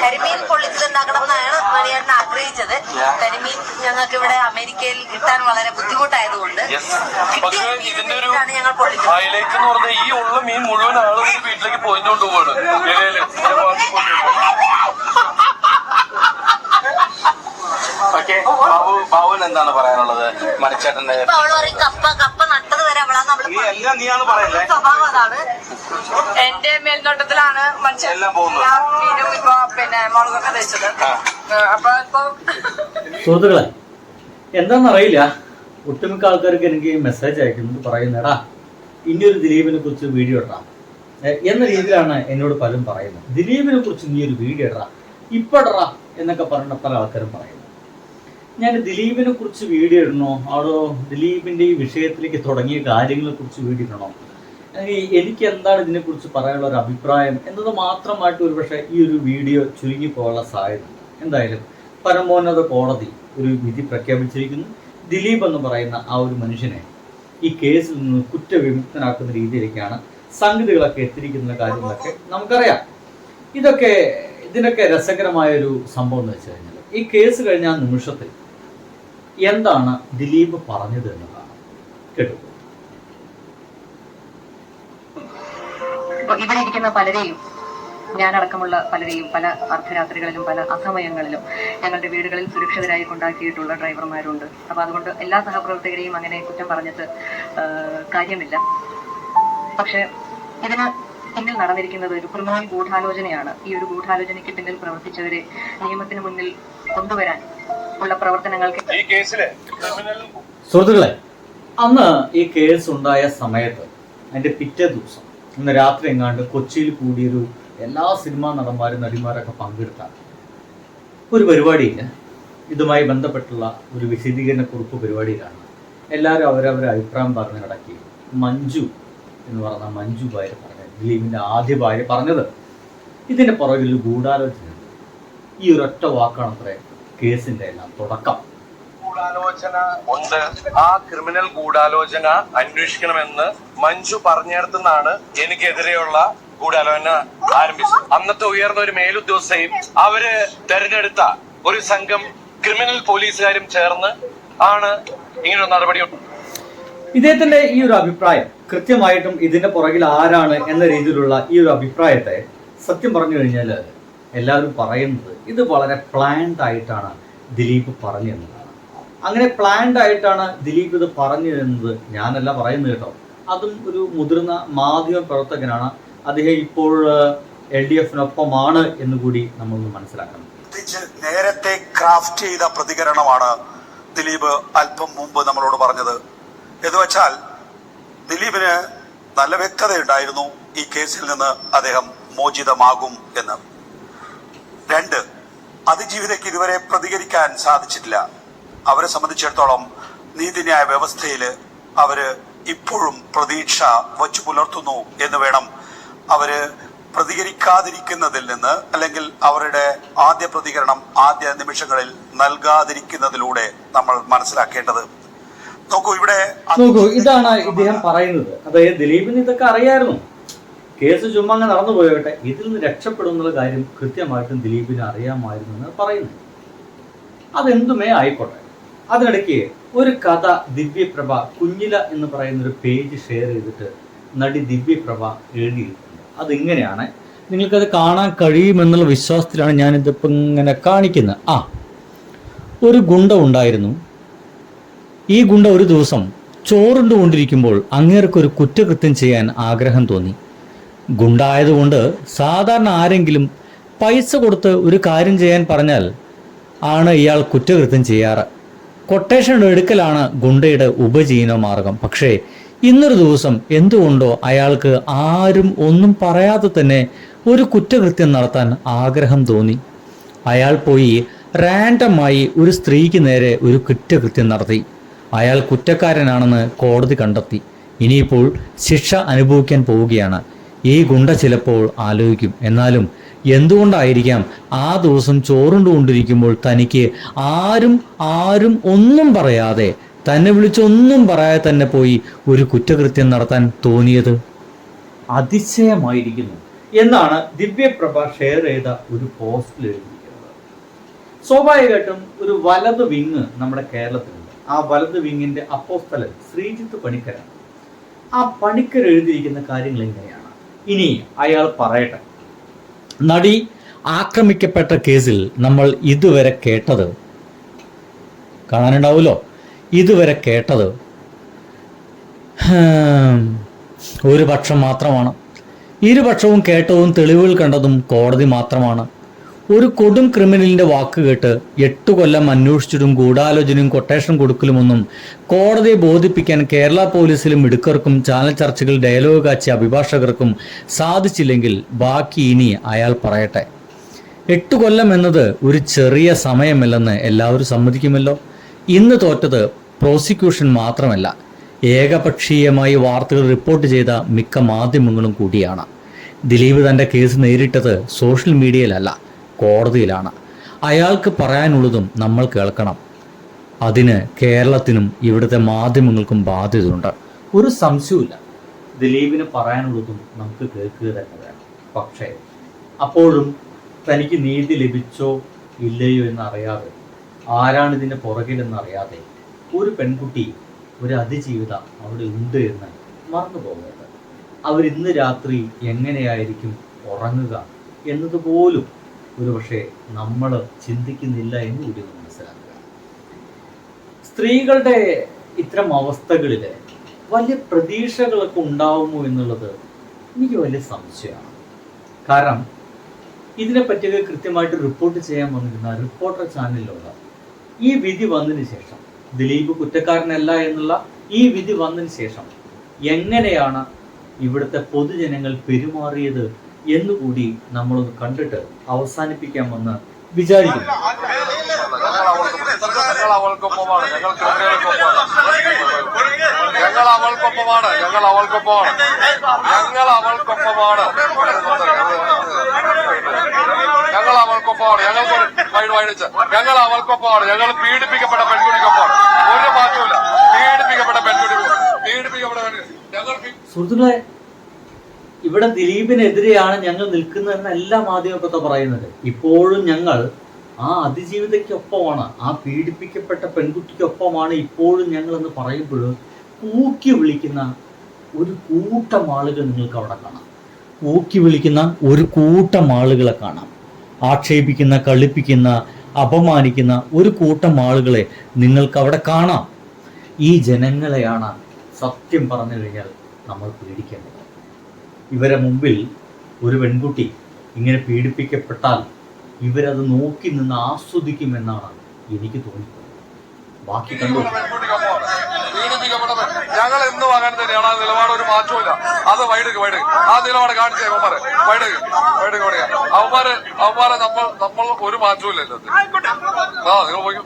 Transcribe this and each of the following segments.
കരിമീൻ പൊള്ളിച്ചതുണ്ടാക്കണം എന്നാണ് മണിയേട്ടൻ ആഗ്രഹിച്ചത്. കരിമീൻ ഞങ്ങൾക്ക് ഇവിടെ അമേരിക്കയിൽ കിട്ടാൻ വളരെ ബുദ്ധിമുട്ടായതുകൊണ്ട് പക്ഷേ ഇതിന്റെ ഒരു ഞങ്ങൾ ഹൈലൈറ്റ് എന്ന് പറഞ്ഞാൽ ഈ ഉള്ള മീൻ മുഴുവൻ ആളുകൾ വീട്ടിലേക്ക് പോവാണ്. ഓക്കെ ബാബു ബാബുവിന് എന്താണ് പറയാനുള്ളത്? മണിച്ചേട്ടന്റെ കപ്പ കപ്പ നട്ടത് വരെ അവളാന്ന് അവൾ നീ എല്ലാം നീയാണ് പറയുന്നത് സ്വഭാവം അതാണ്. എന്റെ മേൽനോട്ടത്തിലാണ് മനുഷ്യൻ. ഞാൻ മീനും ഇപ്പൊ പിന്നെ മുളകൊക്കെ തയ്ച്ചത്. അപ്പൊ ഇപ്പൊ സുഹൃത്തുക്കളെ എന്താണെന്നറിയില്ല ഒട്ടുമിക്ക ആൾക്കാർക്ക് എനിക്ക് മെസ്സേജ് അയക്കുന്നത് പറയുന്നടാ ഇനിയൊരു ദിലീപിനെ കുറിച്ച് വീഡിയോ ഇടാം എന്ന രീതിയിലാണ് എന്നോട് പലരും പറയുന്നത്. ദിലീപിനെ കുറിച്ച് നീ ഒരു വീഡിയോ ഇടാ ഇപ്പടാ എന്നൊക്കെ പറഞ്ഞ പല ആൾക്കാരും പറയുന്നു. ഞാൻ ദിലീപിനെ കുറിച്ച് വീഡിയോ ഇടണോ? അതോ ദിലീപിന്റെ ഈ വിഷയത്തിലേക്ക് തുടങ്ങിയ കാര്യങ്ങളെ കുറിച്ച് വീഡിയോ ഇടണോ? എനിക്ക് എന്താണ് ഇതിനെക്കുറിച്ച് പറയാനുള്ള ഒരു അഭിപ്രായം എന്നത് മാത്രമായിട്ട് ഒരുപക്ഷെ ഈ ഒരു വീഡിയോ ചുരുങ്ങി പോകാനുള്ള സാധ്യത എന്തായാലും പരമോന്നത കോടതി ഒരു വിധി പ്രഖ്യാപിച്ചിരിക്കുന്നു. ദിലീപ് എന്ന് പറയുന്ന ആ ഒരു മനുഷ്യനെ ഈ കേസിൽ നിന്ന് കുറ്റവിമുക്തനാക്കുന്ന രീതിയിലേക്കാണ് സംഗതികളൊക്കെ എത്തിയിരിക്കുന്ന കാര്യങ്ങളൊക്കെ നമുക്കറിയാം. ഇതൊക്കെ ഇതിനൊക്കെ രസകരമായ ഒരു സംഭവം എന്ന് വെച്ച് കഴിഞ്ഞാൽ ഈ കേസ് കഴിഞ്ഞ നിമിഷത്തിൽ എന്താണ് ദിലീപ് പറഞ്ഞത് എന്നതാണ് കേട്ടു. ഇവിടെ ഇരിക്കുന്ന പലരെയും ഞാനടക്കമുള്ള പലരെയും പല അർദ്ധരാത്രികളിലും പല അസമയങ്ങളിലും ഞങ്ങളുടെ വീടുകളിൽ സുരക്ഷിതരായി കൊണ്ടാക്കിയിട്ടുള്ള ഡ്രൈവർമാരുണ്ട്. അപ്പൊ അതുകൊണ്ട് എല്ലാ സഹപ്രവർത്തകരെയും അങ്ങനെ കുറ്റം പറഞ്ഞിട്ട് കാര്യമില്ല. പക്ഷെ ഇതിന് പിന്നിൽ നടന്നിരിക്കുന്നത് ഒരു ക്രിമിനൽ ഗൂഢാലോചനയാണ്. ഈ ഒരു ഗൂഢാലോചനയ്ക്ക് പിന്നിൽ പ്രവർത്തിച്ചവരെ നിയമത്തിന് മുന്നിൽ കൊണ്ടുവരാൻ ഉള്ള പ്രവർത്തനങ്ങൾക്ക് ഈ കേസിൽ ക്രിമിനൽ സുഹൃത്തുക്കളെ അന്ന് ഈ കേസ് ഉണ്ടായ സമയത്ത് അതിന്റെ പിറ്റേ ദിവസം ഇന്ന് രാത്രി എങ്ങാണ്ട് കൊച്ചിയിൽ കൂടിയൊരു എല്ലാ സിനിമാ നടന്മാരും നടിമാരൊക്കെ പങ്കെടുത്ത ഒരു പരിപാടിയില്ല. ഇതുമായി ബന്ധപ്പെട്ടുള്ള ഒരു വിശദീകരണ കുറിപ്പ് പരിപാടിയിലാണ്. എല്ലാവരും അവരവരെ അഭിപ്രായം പറഞ്ഞ് കിടക്കി മഞ്ജു എന്ന് പറഞ്ഞ മഞ്ജു ഭാര്യ പറഞ്ഞത് ദിലീപിന്റെ ആദ്യ ഭാര്യ പറഞ്ഞത്. ഇതിന്റെ പുറകിൽ ഗൂഢാലോചന. ഈ ഒരൊറ്റ വാക്കാണത്രേ കേസിന്റെ എല്ലാം തുടക്കം. ഗൂഢാലോചന. ഉണ്ട് ആ ക്രിമിനൽ ഗൂഢാലോചന അന്വേഷിക്കണമെന്ന് മഞ്ജു പറഞ്ഞിടത്തുനിന്നാണ് എനിക്കെതിരെയുള്ള ഗൂഢാലോചന ആരംഭിച്ചത്. അന്നത്തെ ഉയർന്ന ഒരു മേലുദ്യോഗസ്ഥയും അവർ തെരഞ്ഞെടുത്ത ഒരു സംഘം ക്രിമിനൽ പോലീസുകാരും ചേർന്ന് ആണ് ഇങ്ങനൊരു നടപടി ഇദ്ദേഹത്തിന്റെ ഈ ഒരു അഭിപ്രായം കൃത്യമായിട്ടും ഇതിന്റെ പുറകിൽ ആരാണ് എന്ന രീതിയിലുള്ള ഈ ഒരു അഭിപ്രായത്തെ സത്യം പറഞ്ഞു കഴിഞ്ഞാൽ എല്ലാവരും പറയുന്നത് ഇത് വളരെ പ്ലാൻഡ് ആയിട്ടാണ് ദിലീപ് പറഞ്ഞു എന്നതാണ് അങ്ങനെ പ്ലാൻഡ് ആയിട്ടാണ് ദിലീപ് ഇത് പറഞ്ഞു തരുന്നത് ഞാനല്ല പറയുന്നത് കേട്ടോ. അതും ഒരു മുതിർന്ന മാധ്യമ പ്രവർത്തകനാണ്. അദ്ദേഹം ഇപ്പോൾ എൽ ഡി എഫിനൊപ്പമാണ് എന്ന് കൂടി നമ്മളൊന്ന് മനസ്സിലാക്കണം. നേരത്തെ ക്രാഫ്റ്റ് ചെയ്ത പ്രതികരണമാണ് ദിലീപ് അല്പം മുമ്പ് നമ്മളോട് പറഞ്ഞത്. എന്ന് വെച്ചാൽ ദിലീപിന് നല്ല വ്യക്തതയുണ്ടായിരുന്നു ഈ കേസിൽ നിന്ന് അദ്ദേഹം മോചിതമാകും എന്ന്. രണ്ട് അതിജീവിതയ്ക്ക് ഇതുവരെ പ്രതികരിക്കാൻ സാധിച്ചിട്ടില്ല. അവരെ സംബന്ധിച്ചിടത്തോളം നീതിന്യായ വ്യവസ്ഥയിൽ അവർ ഇപ്പോഴും പ്രതീക്ഷ വച്ചു പുലർത്തുന്നു എന്ന് വേണം അവർ പ്രതികരിക്കാതിരിക്കുന്നതിൽ നിന്ന് അല്ലെങ്കിൽ അവരുടെ ആദ്യ പ്രതികരണം ആദ്യ നിമിഷങ്ങളിൽ നൽകാതിരിക്കുന്നതിലൂടെ നമ്മൾ മനസ്സിലാക്കേണ്ടത്. നോക്കൂ ഇവിടെ നോക്കൂ ഇതാണ് ഇദ്ദേഹം പറയുന്നത്. അതായത് ദിലീപിന് ഇതൊക്കെ അറിയായിരുന്നു. കേസ് ചുമ്മാ അങ്ങ് നടന്നു പോയോട്ടെ ഇതിൽ നിന്ന് രക്ഷപ്പെടുന്ന കാര്യം കൃത്യമായിട്ടും ദിലീപിന് അറിയാമായിരുന്നു എന്ന് പറയുന്നു. അതെന്തുമേ ആയിക്കോട്ടെ. അതിനിടയ്ക്ക് ഒരു കഥ ദിവ്യപ്രഭ കുഞ്ഞില എന്ന് പറയുന്ന ഒരു പേജ് ഷെയർ ചെയ്തിട്ട് നടി ദിവ്യപ്രഭ എഴുതിയിട്ടുണ്ട് അതിങ്ങനെയാണ് നിങ്ങൾക്കത് കാണാൻ കഴിയുമെന്നുള്ള വിശ്വാസത്തിലാണ് ഞാനിതിപ്പോൾ ഇങ്ങനെ കാണിക്കുന്നത്. ആ ഒരു ഗുണ്ട ഉണ്ടായിരുന്നു. ഈ ഗുണ്ട ഒരു ദിവസം ചോറുണ്ട് കൊണ്ടിരിക്കുമ്പോൾ അങ്ങേർക്കൊരു കുറ്റകൃത്യം ചെയ്യാൻ ആഗ്രഹം തോന്നി. ഗുണ്ടായതുകൊണ്ട് സാധാരണ ആരെങ്കിലും പൈസ കൊടുത്ത് ഒരു കാര്യം ചെയ്യാൻ പറഞ്ഞാൽ ആണ് ഇയാൾ കുറ്റകൃത്യം ചെയ്യാറ്. കൊട്ടേഷൻ എടുക്കലാണ് ഗുണ്ടയുടെ ഉപജീവന മാർഗം പക്ഷേ ഇന്നൊരു ദിവസം എന്തുകൊണ്ടോ അയാൾക്ക് ആരും ഒന്നും പറയാതെ തന്നെ ഒരു കുറ്റകൃത്യം നടത്താൻ ആഗ്രഹം തോന്നി. അയാൾ പോയി റാൻഡമായി ഒരു സ്ത്രീക്ക് നേരെ ഒരു കുറ്റകൃത്യം നടത്തി. അയാൾ കുറ്റക്കാരനാണെന്ന് കോടതി കണ്ടെത്തി. ഇനിയിപ്പോൾ ശിക്ഷ അനുഭവിക്കാൻ പോവുകയാണ്. ഈ ഗുണ്ട ചിലപ്പോൾ ആലോചിക്കും. എന്നാലും എന്തുകൊണ്ടായിരിക്കാം ആ ദിവസം ചോറുണ്ടുകൊണ്ടിരിക്കുമ്പോൾ തനിക്ക് ആരും ആരും ഒന്നും പറയാതെ തന്നെ വിളിച്ചൊന്നും പറയാതെ തന്നെ പോയി ഒരു കുറ്റകൃത്യം നടത്താൻ തോന്നിയത്? അതിശയമായിരിക്കുന്നു. എന്നാണ് ദിവ്യപ്രഭ ഷെയർ ചെയ്ത ഒരു പോസ്റ്റിൽ എഴുതിയിരിക്കുന്നത്. സ്വാഭാവികമായിട്ടും ഒരു വലത് വിങ് നമ്മുടെ കേരളത്തിലുണ്ട്. ആ വലത് വിങ്ങിന്റെ അപ്പോസ്തലൻ ശ്രീജിത്ത് പണിക്കരാണ്. ആ പണിക്കർ എഴുതിയിരിക്കുന്ന കാര്യങ്ങൾ എങ്ങനെയാണ്? ഇനി അയാൾ പറയട്ടെ. നടി ആക്രമിക്കപ്പെട്ട കേസിൽ നമ്മൾ ഇതുവരെ കേട്ടത്. കാണാനുണ്ടാവുമല്ലോ? ഇതുവരെ കേട്ടത്. ഒരു പക്ഷം മാത്രമാണ്. ഇരുപക്ഷവും കേട്ടതും തെളിവുകൾ കണ്ടതും കോടതി മാത്രമാണ്. ഒരു കൊടും ക്രിമിനലിന്റെ വാക്ക് കേട്ട് എട്ടു കൊല്ലം അന്വേഷിച്ചിട്ടും ഗൂഢാലോചനയും കൊട്ടേഷൻ കൊടുക്കലുമൊന്നും കോടതിയെ ബോധിപ്പിക്കാൻ കേരള പോലീസിലും മിടുക്കർക്കും ചാനൽ ചർച്ചകൾ ഡയലോഗ് കാച്ചിയ അഭിഭാഷകർക്കും സാധിച്ചില്ലെങ്കിൽ ബാക്കി ഇനി അയാൾ പറയട്ടെ. എട്ടു കൊല്ലം എന്നത് ഒരു ചെറിയ സമയമല്ലെന്ന് എല്ലാവരും സമ്മതിക്കുമല്ലോ. ഇന്ന് തോറ്റത് പ്രോസിക്യൂഷൻ മാത്രമല്ല. ഏകപക്ഷീയമായി വാർത്തകൾ റിപ്പോർട്ട് ചെയ്ത മിക്ക മാധ്യമങ്ങളും കൂടിയാണ്. ദിലീപ് തന്റെ കേസ് നേരിട്ടത് സോഷ്യൽ മീഡിയയിലല്ല കോടതിയിലാണ്. അയാൾക്ക് പറയാനുള്ളതും നമ്മൾ കേൾക്കണം. അതിന് കേരളത്തിനും ഇവിടുത്തെ മാധ്യമങ്ങൾക്കും ബാധ്യതയുണ്ട്. ഒരു സംശയവുമില്ല. ദിലീപിന് പറയാനുള്ളതും നമുക്ക് കേൾക്കുക തന്നെ വേണം. പക്ഷേ അപ്പോഴും തനിക്ക് നീതി ലഭിച്ചോ ഇല്ലയോ എന്നറിയാതെ ആരാണ് ഇതിന്റെ പുറകിലെന്നറിയാതെ ഒരു പെൺകുട്ടി ഒരു അതിജീവിത അവിടെ ഉണ്ട് എന്ന് മറന്നു പോകരുത്. അവരിന്ന് രാത്രി എങ്ങനെയായിരിക്കും ഉറങ്ങുക എന്നതുപോലും ഒരുപക്ഷെ നമ്മൾ ചിന്തിക്കുന്നില്ല എന്ന് കൂടി മനസ്സിലാക്കുക. സ്ത്രീകളുടെ ഇത്തരം അവസ്ഥകളിൽ വലിയ പ്രതീക്ഷകളൊക്കെ ഉണ്ടാവുമോ എന്നുള്ളത് എനിക്ക് വലിയ സംശയമാണ്. കാരണം ഇതിനെപ്പറ്റിയൊക്കെ കൃത്യമായിട്ട് റിപ്പോർട്ട് ചെയ്യാൻ വന്നിരുന്ന റിപ്പോർട്ടർ ചാനലിലുള്ള ഈ വിധി വന്നതിന് ശേഷം ദിലീപ് കുറ്റക്കാരനല്ല എന്നുള്ള ഈ വിധി വന്നതിന് ശേഷം എങ്ങനെയാണ് ഇവിടുത്തെ പൊതുജനങ്ങൾ പെരുമാറിയത് എന്നുകൂടി നമ്മളൊന്ന് കണ്ടിട്ട് അവസാനിപ്പിക്കാമെന്ന് വിചാരിക്കുന്നു. ഞങ്ങൾ അവൾക്കൊപ്പമാണ് ഞങ്ങൾ ഞങ്ങൾ അവൾക്കൊപ്പമാണ് ഞങ്ങൾ അവൾക്കൊപ്പമാണ് ഞങ്ങൾ അവൾക്കൊപ്പമാണ് ഞങ്ങൾ അവൾക്കൊപ്പമാണ് ഞങ്ങൾക്ക് വൈഡ് വൈഡിച്ച് ഞങ്ങൾ അവൾക്കൊപ്പമാണ് ഞങ്ങൾ പീഡിപ്പിക്കപ്പെട്ട പെൺകുട്ടിക്കൊപ്പമാണ്. ഒരു മാറ്റമില്ല പീഡിപ്പിക്കപ്പെട്ട പെൺകുട്ടി പീഡിപ്പിക്കപ്പെട്ട ഞങ്ങൾ സുഹൃത്തുക്കളെ ഇവിടെ ദിലീപിനെതിരെയാണ് ഞങ്ങൾ നിൽക്കുന്നതെന്ന് എല്ലാ മാധ്യമത്തെ പറയുന്നത്. ഇപ്പോഴും ഞങ്ങൾ ആ അതിജീവിതയ്ക്കൊപ്പമാണ് ആ പീഡിപ്പിക്കപ്പെട്ട പെൺകുട്ടിക്കൊപ്പമാണ് ഇപ്പോഴും ഞങ്ങൾ എന്ന് പറയുമ്പോൾ കൂക്കി വിളിക്കുന്ന ഒരു കൂട്ടം ആളുകൾ നിങ്ങൾക്ക് അവിടെ കാണാം. കൂക്കി വിളിക്കുന്ന ഒരു കൂട്ടം ആളുകളെ കാണാം. ആക്ഷേപിക്കുന്ന കളിപ്പിക്കുന്ന അപമാനിക്കുന്ന ഒരു കൂട്ടം ആളുകളെ നിങ്ങൾക്ക് അവിടെ കാണാം. ഈ ജനങ്ങളെയാണ് സത്യം പറഞ്ഞു കഴിഞ്ഞാൽ നമ്മൾ പേടിക്കേണ്ടത്. ഇവരെ മുമ്പിൽ ഒരു പെൺകുട്ടി ഇങ്ങനെ പീഡിപ്പിക്കപ്പെട്ടാൽ ഇവരത് നോക്കി നിന്ന് ആസ്വദിക്കുമെന്നാണ് എനിക്ക് തോന്നിയത് ബാക്കി കണ്ടു. ഞങ്ങൾ എന്നും അങ്ങനെ തന്നെയാണ്. ആ നിലപാട് ഒരു മാറ്റമില്ല അത് വൈഡുക്ക് വൈഡുക്ക് ആ നിലപാട് കാണിച്ചേ അവന്മാരെ. വൈഡുക്ക് വൈഡുക്ക് വൈഡുക അവന്മാര് അവന്മാരെ നമ്മൾ നമ്മൾ ഒരു മാറ്റവും ഇല്ല ഇതിനകത്ത്. ആ നിങ്ങൾ പോയി.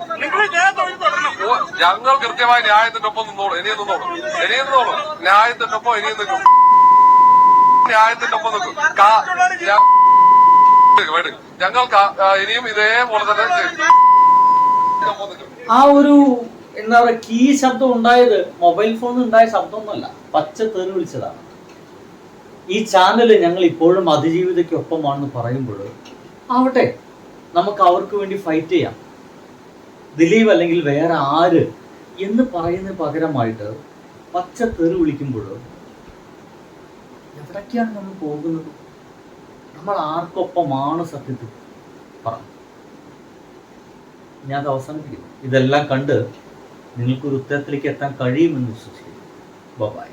ഞങ്ങൾ കൃത്യമായി ന്യായത്തിന്റെ ഒപ്പം നിന്നോളൂ. ഇനിയും നിന്നോളൂ. ഇനിയും നിന്നോളൂ. ന്യായത്തിന്റെ ഒപ്പം ഇനിയും നിൽക്കും. ന്യായത്തിന്റെ ഒപ്പം നിൽക്കും ഞങ്ങൾ ഇനിയും ഇതേപോലെ തന്നെ. ആ ഒരു എന്താ പറയുക കീ ശബ്ദം ഉണ്ടായത് മൊബൈൽ ഫോണിൽ ഉണ്ടായ ശബ്ദമൊന്നുമല്ല. പച്ച തേറി വിളിച്ചതാണ്. ഈ ചാനൽ ഞങ്ങൾ ഇപ്പോഴും അതിജീവിതയ്ക്കൊപ്പമാണെന്ന് പറയുമ്പോൾ ആവട്ടെ നമുക്ക് അവർക്ക് വേണ്ടി ഫൈറ്റ് ചെയ്യാം. ദിലീപ് അല്ലെങ്കിൽ വേറെ ആര് എന്ന് പറയുന്ന പകരമായിട്ട് പച്ച തെറി വിളിക്കുമ്പോൾ എവിടേക്കാണ് നമ്മൾ പോകുന്നത്? നമ്മൾ ആർക്കൊപ്പമാണ് സത്യത്തിൽ പറഞ്ഞു ഞാൻ അത് അവസാനിപ്പിക്കുന്നു. ഇതെല്ലാം കണ്ട് നിങ്ങൾക്കൊരു ഉത്തരത്തിലേക്ക് എത്താൻ കഴിയുമെന്ന് വിശ്വസിക്കുന്നു. ബൈ